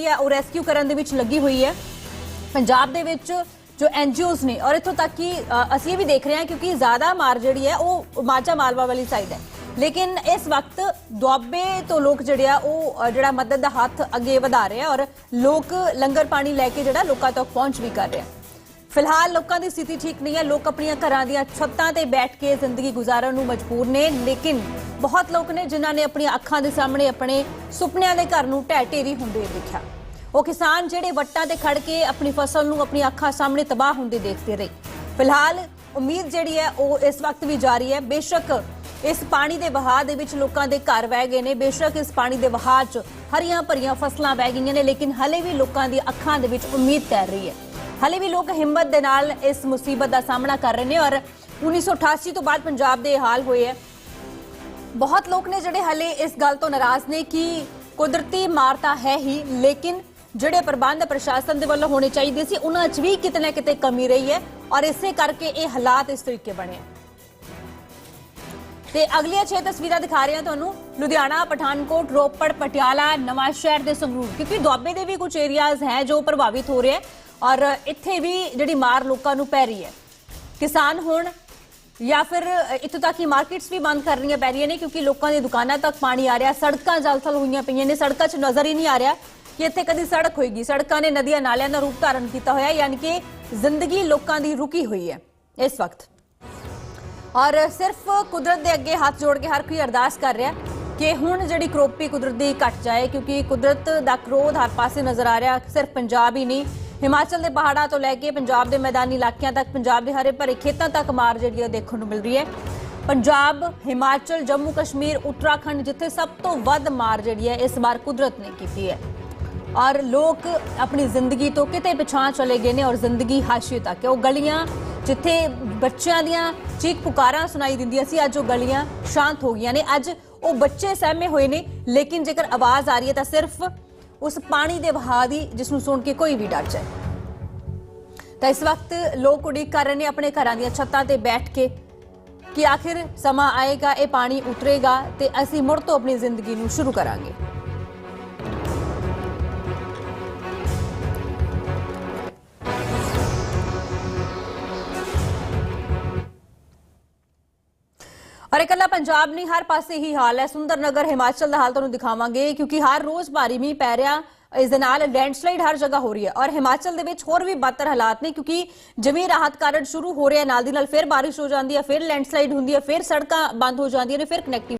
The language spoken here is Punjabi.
ਹੈ? ਉਹ ਰੈਸਕਿਊ ਕਰਨ ਦੇ ਵਿੱਚ ਲੱਗੀ ਹੋਈ ਹੈ। ਪੰਜਾਬ ਦੇ ਵਿੱਚ ਜੋ ਐਨਜੀਓਜ਼ ਨੇ ਔਰ ਇੱਥੋਂ ਤੱਕ ਕਿ ਅ, ਅਸੀਂ ਇਹ ਵੀ ਦੇਖ ਰਹੇ ਹਾਂ ਕਿਉਂਕਿ ਜ਼ਿਆਦਾ ਮਾਰ ਜਿਹੜੀ ਹੈ ਉਹ ਮਾਝਾ ਮਾਲਵਾ ਵਾਲੀ ਸਾਈਡ ਹੈ। ਲੇਕਿਨ ਇਸ ਵਕਤ ਦੁਆਬੇ ਤੋਂ ਲੋਕ ਜਿਹੜੇ ਆ ਉਹ ਅ, ਜਿਹੜਾ ਮਦਦ ਦਾ ਹੱਥ ਅੱਗੇ ਵਧਾ ਰਹੇ ਆ ਔਰ ਲੋਕ ਲੰਗਰ ਪਾਣੀ ਲੈ ਕੇ ਜਿਹੜਾ ਲੋਕਾਂ ਤੱਕ ਪਹੁੰਚ ਵੀ ਕਰ ਰਹੇ ਆ। ਫਿਲਹਾਲ ਲੋਕਾਂ ਦੀ ਸਥਿਤੀ ਠੀਕ ਨਹੀਂ ਹੈ। ਲੋਕ ਆਪਣੀਆਂ ਘਰਾਂ ਦੀਆਂ ਛੱਤਾਂ ਤੇ ਬੈਠ ਕੇ ਜ਼ਿੰਦਗੀ ਗੁਜ਼ਾਰਨ ਨੂੰ ਮਜਬੂਰ ਨੇ। ਲੇਕਿਨ ਬਹੁਤ ਲੋਕ ਨੇ ਜਿਨ੍ਹਾਂ ਨੇ ਆਪਣੀਆਂ ਅੱਖਾਂ ਦੇ ਸਾਹਮਣੇ ਆਪਣੇ ਸੁਪਨਿਆਂ ਦੇ ਘਰ ਨੂੰ ਢਹਿ ਢੇਰੀ ਹੁੰਦੇ ਦੇਖਿਆ। ਉਹ ਕਿਸਾਨ ਜਿਹੜੇ ਵੱਟਾਂ ਤੇ ਖੜ ਕੇ ਆਪਣੀ ਫਸਲ ਨੂੰ ਆਪਣੀ ਅੱਖਾਂ ਸਾਹਮਣੇ ਤਬਾਹ ਹੁੰਦੇ ਦੇਖਦੇ ਰਹੇ। ਫਿਲਹਾਲ ਉਮੀਦ ਜਿਹੜੀ ਹੈ, ਉਹ ਇਸ ਵਕਤ ਵੀ ਜਾਰੀ ਹੈ। ਬੇਸ਼ੱਕ ਇਸ ਪਾਣੀ ਦੇ ਵਹਾਅ ਦੇ ਵਿੱਚ ਲੋਕਾਂ ਦੇ ਘਰ ਵਹਿ ਗਏ ਨੇ। ਬੇਸ਼ੱਕ ਇਸ ਪਾਣੀ ਦੇ ਵਹਾਅ 'ਚ ਹਰੀਆਂ ਭਰੀਆਂ ਫਸਲਾਂ ਵਹਿ ਗਈਆਂ ਨੇ। ਲੇਕਿਨ ਹਲੇ ਵੀ ਲੋਕਾਂ ਦੀ ਅੱਖਾਂ ਦੇ ਵਿੱਚ ਉਮੀਦ ਤੈਰ ਰਹੀ ਹੈ। ਹਲੇ ਵੀ ਲੋਕ ਹਿੰਮਤ ਦੇ ਨਾਲ ਇਸ ਮੁਸੀਬਤ ਦਾ ਸਾਹਮਣਾ ਕਰ ਰਹੇ ਨੇ ਔਰ 1988 ਤੋਂ ਬਾਅਦ ਪੰਜਾਬ ਦੇ ਹਾਲ ਹੋਏ ਹੈ। ਬਹੁਤ ਲੋਕ ਨੇ ਜਿਹੜੇ ਹਲੇ ਇਸ ਗੱਲ ਤੋਂ ਨਾਰਾਜ਼ ਨੇ ਕਿ ਕੁਦਰਤੀ ਮਾਰ ਤਾਂ ਹੈ ਹੀ, ਲੇਕਿਨ ਜਿਹੜੇ ਪ੍ਰਬੰਧ ਪ੍ਰਸ਼ਾਸਨ ਦੇ ਵੱਲੋਂ ਹੋਣੇ ਚਾਹੀਦੇ ਸੀ, ਉਹਨਾਂ 'ਚ ਵੀ ਕਿਤੇ ਨਾ ਕਿਤੇ ਕਮੀ ਰਹੀ ਹੈ ਔਰ ਇਸੇ ਕਰਕੇ ਇਹ ਹਾਲਾਤ ਇਸ ਤਰੀਕੇ ਬਣੇ ਤੇ ਅਗਲੀਆਂ 6 ਤਸਵੀਰਾਂ ਦਿਖਾ ਰਹੇ ਹਾਂ ਤੁਹਾਨੂੰ। ਲੁਧਿਆਣਾ, ਪਠਾਨਕੋਟ, ਰੋਪੜ, ਪਟਿਆਲਾ ਨਵਾਂ ਸ਼ਹਿਰ ਦੇ ਸੰਗਰੂਰ, ਕਿਉਂਕਿ ਦੁਆਬੇ ਦੇ ਵੀ ਕੁਝ ਏਰੀਆਜ਼ ਹੈ ਜੋ ਪ੍ਰਭਾਵਿਤ ਹੋ ਰਹੇ ਹੈ। ਔਰ ਇੱਥੇ ਵੀ ਜਿਹੜੀ ਮਾਰ ਲੋਕਾਂ ਨੂੰ ਪੈ ਰਹੀ ਹੈ। ਕਿਸਾਨ ਹੁਣ ਜਾਂ ਫਿਰ ਇੱਥੋਂ ਤੱਕ ਕਿ ਮਾਰਕੀਟਸ ਵੀ ਬੰਦ ਕਰਨੀਆਂ ਪੈ ਰਹੀਆਂ ਨੇ ਕਿਉਂਕਿ ਲੋਕਾਂ ਦੀਆਂ ਦੁਕਾਨਾਂ ਤੱਕ ਪਾਣੀ ਆ ਰਿਹਾ, ਸੜਕਾਂ ਜਲਥਲ ਹੋਈਆਂ ਪਈਆਂ ਨੇ, ਸੜਕਾਂ 'ਚ ਨਜ਼ਰ ਹੀ ਨਹੀਂ ਆ ਰਿਹਾ ਕਿ ਇੱਥੇ ਕਦੀ ਸੜਕ ਹੋਏਗੀ। ਸੜਕਾਂ ਨੇ ਨਦੀਆਂ ਨਾਲਿਆਂ ਦਾ ਰੂਪ ਧਾਰਨ ਕੀਤਾ ਹੋਇਆ, ਯਾਨੀ ਕਿ ਜ਼ਿੰਦਗੀ ਲੋਕਾਂ ਦੀ ਰੁਕੀ ਹੋਈ ਹੈ ਇਸ ਵਕਤ। ਔਰ ਸਿਰਫ ਕੁਦਰਤ ਦੇ ਅੱਗੇ ਹੱਥ ਜੋੜ ਕੇ ਹਰ ਕੋਈ ਅਰਦਾਸ ਕਰ ਰਿਹਾ ਕਿ ਹੁਣ ਜਿਹੜੀ ਕਰੋਪੀ ਕੁਦਰਤ ਦੀ ਘਟ ਜਾਏ, ਕਿਉਂਕਿ ਕੁਦਰਤ ਦਾ ਕ੍ਰੋਧ ਹਰ ਪਾਸੇ ਨਜ਼ਰ ਆ ਰਿਹਾ, ਸਿਰਫ ਪੰਜਾਬ ਹੀ ਨਹੀਂ ਹਿਮਾਚਲ ਦੇ ਪਹਾੜਾਂ ਤੋਂ ਲੈ ਕੇ ਪੰਜਾਬ ਦੇ ਮੈਦਾਨੀ ਇਲਾਕਿਆਂ ਤੱਕ ਪੰਜਾਬ ਦੇ ਹਰੇ ਭਰੇ ਖੇਤਾਂ ਤੱਕ ਮਾਰ ਜਿਹੜੀ ਹੈ ਦੇਖਣ ਨੂੰ ਮਿਲ ਰਹੀ ਹੈ। ਪੰਜਾਬ, ਹਿਮਾਚਲ, ਜੰਮੂ, ਕਸ਼ਮੀਰ, ਉੱਤਰਾਖੰਡ ਜਿੱਥੇ ਸਭ ਤੋਂ ਵੱਧ ਮਾਰ ਜਿਹੜੀ ਹੈ ਇਸ ਵਾਰ ਕੁਦਰਤ ਨੇ ਕੀਤੀ ਹੈ। ਔਰ ਲੋਕ ਆਪਣੀ ਜ਼ਿੰਦਗੀ ਤੋਂ ਕਿਤੇ ਪਿਛਾਂ ਚਲੇ ਗਏ ਨੇ ਔਰ ਜ਼ਿੰਦਗੀ ਹਾਸ਼ੀਏ ਤੱਕ ਉਹ ਗਲੀਆਂ ਜਿੱਥੇ ਬੱਚਿਆਂ ਦੀਆਂ ਚੀਕ ਪੁਕਾਰਾਂ ਸੁਣਾਈ ਦਿੰਦੀਆਂ ਸੀ, ਅੱਜ ਉਹ ਗਲੀਆਂ ਸ਼ਾਂਤ ਹੋ ਗਈਆਂ ਨੇ। ਅੱਜ ਉਹ ਬੱਚੇ ਸਹਿਮੇ ਹੋਏ ਨੇ, ਲੇਕਿਨ ਜੇਕਰ ਆਵਾਜ਼ ਆ ਰਹੀ ਹੈ ਤਾਂ ਸਿਰਫ ਉਸ ਪਾਣੀ ਦੇ ਵਹਾਅ ਦੀ ਜਿਸ ਨੂੰ ਸੁਣ ਕੇ ਕੋਈ ਵੀ ਡਰ ਜਾਏ ਤਾਂ ਇਸ ਵਕਤ ਲੋਕ ਉਡੀਕ ਕਰ ਰਹੇ ਨੇ ਆਪਣੇ ਘਰਾਂ ਦੀਆਂ ਛੱਤਾਂ ਤੇ ਬੈਠ ਕੇ ਕਿ ਆਖਿਰ ਸਮਾਂ ਆਏਗਾ ਇਹ ਪਾਣੀ ਉਤਰੇਗਾ ਤੇ ਅਸੀਂ ਮੁੜ ਤੋਂ ਆਪਣੀ ਜ਼ਿੰਦਗੀ ਨੂੰ ਸ਼ੁਰੂ ਕਰਾਂਗੇ ਔਰ ਇਕੱਲਾ ਪੰਜਾਬ ਨਹੀਂ, ਹਰ ਪਾਸੇ ਹੀ ਹਾਲ ਹੈ। ਸੁੰਦਰਨਗਰ, ਹਿਮਾਚਲ ਦਾ ਹਾਲ ਤੁਹਾਨੂੰ ਦਿਖਾਵਾਂਗੇ, ਕਿਉਂਕਿ ਹਰ ਰੋਜ਼ ਭਾਰੀ ਮੀਂਹ ਪੈ ਰਿਹਾ। ਇਸ ਦੇ ਨਾਲ ਲੈਂਡਸਲਾਈਡ ਹਰ ਜਗ੍ਹਾ ਹੋ ਰਹੀ ਹੈ ਔਰ ਹਿਮਾਚਲ ਦੇ ਵਿੱਚ ਹੋਰ ਵੀ ਬੱਤਰ ਹਾਲਾਤ ਨੇ, ਕਿਉਂਕਿ ਜਿਵੇਂ ਰਾਹਤ ਕਾਰਜ ਸ਼ੁਰੂ ਹੋ ਰਿਹਾ ਨਾਲ ਦੀ ਨਾਲ ਫਿਰ ਬਾਰਿਸ਼ ਹੋ ਜਾਂਦੀ ਹੈ, ਫਿਰ ਲੈਂਡਸਲਾਈਡ ਹੁੰਦੀ ਹੈ, ਫਿਰ ਸੜਕਾਂ ਬੰਦ ਹੋ ਜਾਂਦੀਆਂ ਨੇ, ਫਿਰ ਕਨੈਕਟਿਵ